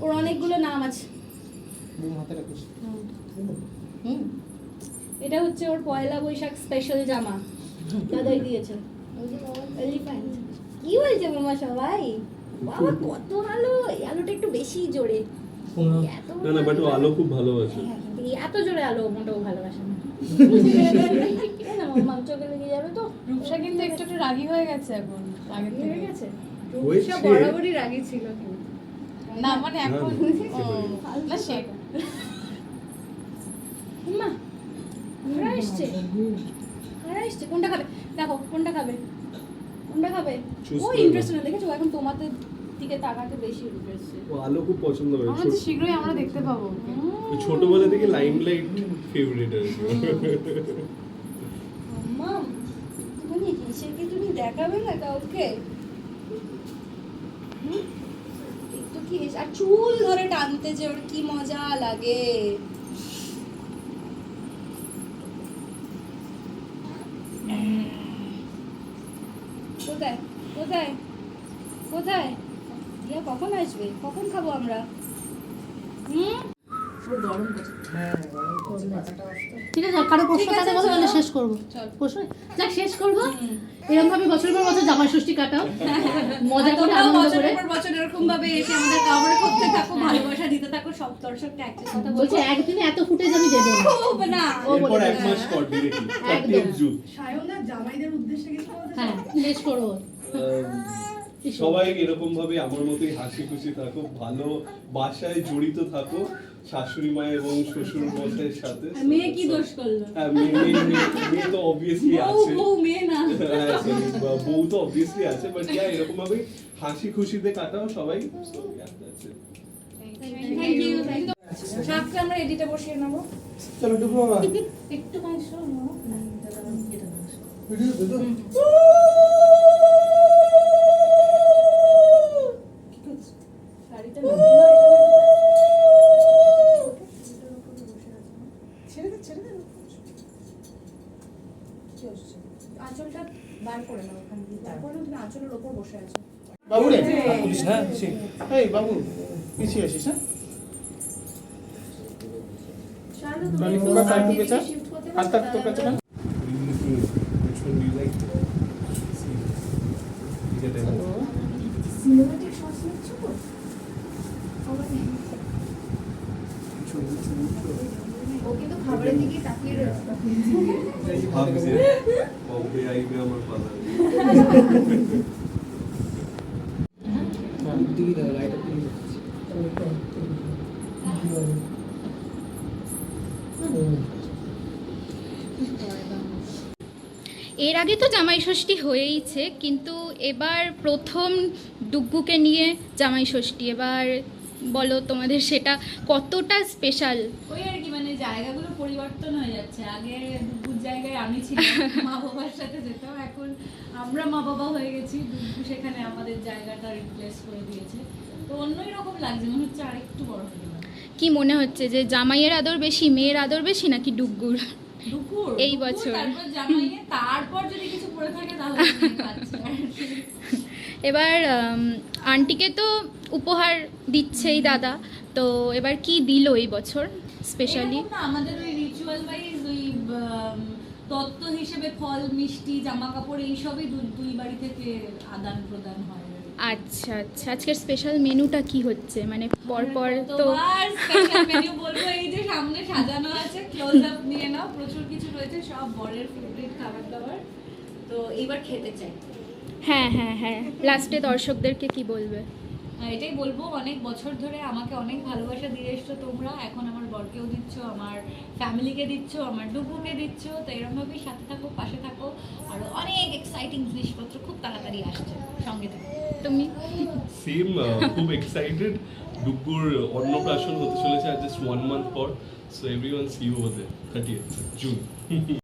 ওর অনেকগুলো নাম আছে। হুম। এটা হচ্ছে ওর পয়লা বৈশাখ স্পেশাল জামা। দাদাই দিয়েছে। এলিফ্যান্ট কি বলছে মামা সবাই? বাবা কত আলো! এই আলোটা একটু বেশি জোরে। এত না না বাট আলো। খুব ভালোবাসে। হ্যাঁ, এত জোরে আলো মোটেও ভালোবাসে না। চোখে লেগে যাবে তো? রূপসা কিন্তু একটু একটু রাগী হয়ে গেছে এখন হয়ে থেকে। গেছে? হয়েছে। রূপসা বরাবরই রাগী ছিল কিন্তু। না মানে এখন না, সে মা কারা এসছে। কোনটা খাবে? দেখো কোনটা খাবে? কোনটা খাবে? ও ইন্টারেস্ট। না দেখেছ? এখন তোমাদের দিকে তাকাতে বেশি ইন্টারেস্ট ও আলো খুব পছন্দ করে আমরা শীঘ্রই আমরা দেখতে পাবো ছোটবেলা থেকে লাইমলাইট ফেভারিট আর মাম তুমি হিসেবে তুমি দেখাবে না কাউকে? হুম? কি আর চুল ধরে টানতে যে ওর কি মজা লাগে। কোথায়? কোথায়? কোথায়? কখন আসবে? কখন খাব আমরা? হুম? ঠিক আছে কারও প্রশ্ন থাকে বলো তাহলে শেষ করব। প্রশ্ন যাক শেষ করব। এরকম ভাবে বছর পর বছর জামাই ষষ্ঠী কাটাও। মজা করে আনন্দ করে। বছর এরকম ভাবে এসে আমাদের কভার করতে থাকো ভালোবাসা দিতে থাকো সব দর্শককে একটা কথা বলছে একদিনে এত ফুটেজ আমি দেবো না। ও বলে এক মাস পর ডিরেক্টলি একদম। 30 জামাইদের উদ্দেশ্যে কিছু হ্যাঁ শেষ করব। সবাই এরকম ভাবে আমার মতোই হাসি খুশি থাকো ভালো বাসায় জড়িত থাকো শাশুড়ি মা এবং শ্বশুর মশাইয়ের সাথে। মেয়ে কি দোষ করল? হ্যাঁ, মেয়ে- মেয়ে- তো অবভিয়াসলি আছে। বউ মেয়ে না। হ্যাঁ, বউ তো অবভিয়াসলি আছে বাট ইয়া এরকম ভাবে হাসি খুশিতে কাটাও সবাই থ্যাংক ইউ থ্যাংক ইউ শাকটা আমরা এডিটে বসিয়ে নেব। চলো ঢুকো বাবা একটু খানি শোনো। ভিডিও কি হচ্ছে? আঁচলটা বার করে নাও ওখান দিয়ে তারপরে তুমি আঁচলের ওপর বসে আছো। বাবু রে হাত হ্যাঁ সে এই বাবু পিছিয়ে আসিস হ্যাঁ? তোর কাছে না? সিনেমাটিক নিচ্ছ তো? ও কিন্তু খাবারের দিকে তাকিয়ে রয়েছে। ভাবছে কবে আইবে আমার পালা দিকে দাও লাইটটা এর আগে তো জামাই ষষ্ঠী হয়েইছে কিন্তু এবার প্রথম ডুগ্গুকে নিয়ে জামাই ষষ্ঠী। এবার বলো তোমাদের সেটা কতটা স্পেশাল ওই আর কি মানে জায়গাগুলো পরিবর্তন হয়ে যাচ্ছে। আগে দুপুর জায়গায় আমি ছিলাম মা বাবার সাথে যেতাম এখন আমরা মা বাবা হয়ে গেছি দুপুর সেখানে আমাদের জায়গাটা রিপ্লেস করে দিয়েছে। তো অন্যই রকম লাগছে মনে হচ্ছে আরেকটু বড় হয়ে কি মনে হচ্ছে যে জামাইয়ের আদর বেশি মেয়ের আদর বেশি নাকি দুপুর এই বছর। তারপর যদি কিছু পড়ে থাকে তাহলে। এবার আন্টিকে তো উপহার দিচ্ছেই দাদা তো এবার কি দিল এই বছর? স্পেশালি আমাদের ওই রিচুয়াল ওয়াইজ ওই তত্ত্ব হিসেবে ফল মিষ্টি জামা কাপড় এইসবই দুই বাড়ি থেকে আদান প্রদান হয়। আচ্ছা আচ্ছা। আজকের স্পেশাল মেনুটা কি হচ্ছে? মানে পরপর তো তোমার স্পেশাল মেনু বলব এই যে সামনে সাজানো আছে ক্লোজ আপ নিয়ে নাও প্রচুর কিছু রয়েছে সব বরের ফেভারিট খাবার দাবার তো এইবার খেতে চাই। হ্যাঁ হ্যাঁ হ্যাঁ। লাস্টে দর্শকদেরকে কি বলবে? এটাই বলব অনেক বছর ধরে আমাকে অনেক ভালোবাসা দিয়ে এসছো তোমরা। এখন আমার বরকেও দিচ্ছ আমার ফ্যামিলিকে দিচ্ছ আমার ডুবুকে দিচ্ছ। তো এরকমভাবেই সাথে থাকো পাশে থাকো। আর অনেক এক্সাইটিং জিনিসপত্র খুব তাড়াতাড়ি আসছে সঙ্গে থাকো। তুমি? সেম খুব এক্সাইটেড ডুগুর অন্নপ্রাশন হতে চলেছে আর জাস্ট ওয়ান মান্থ পর। So everyone see you over there 30th June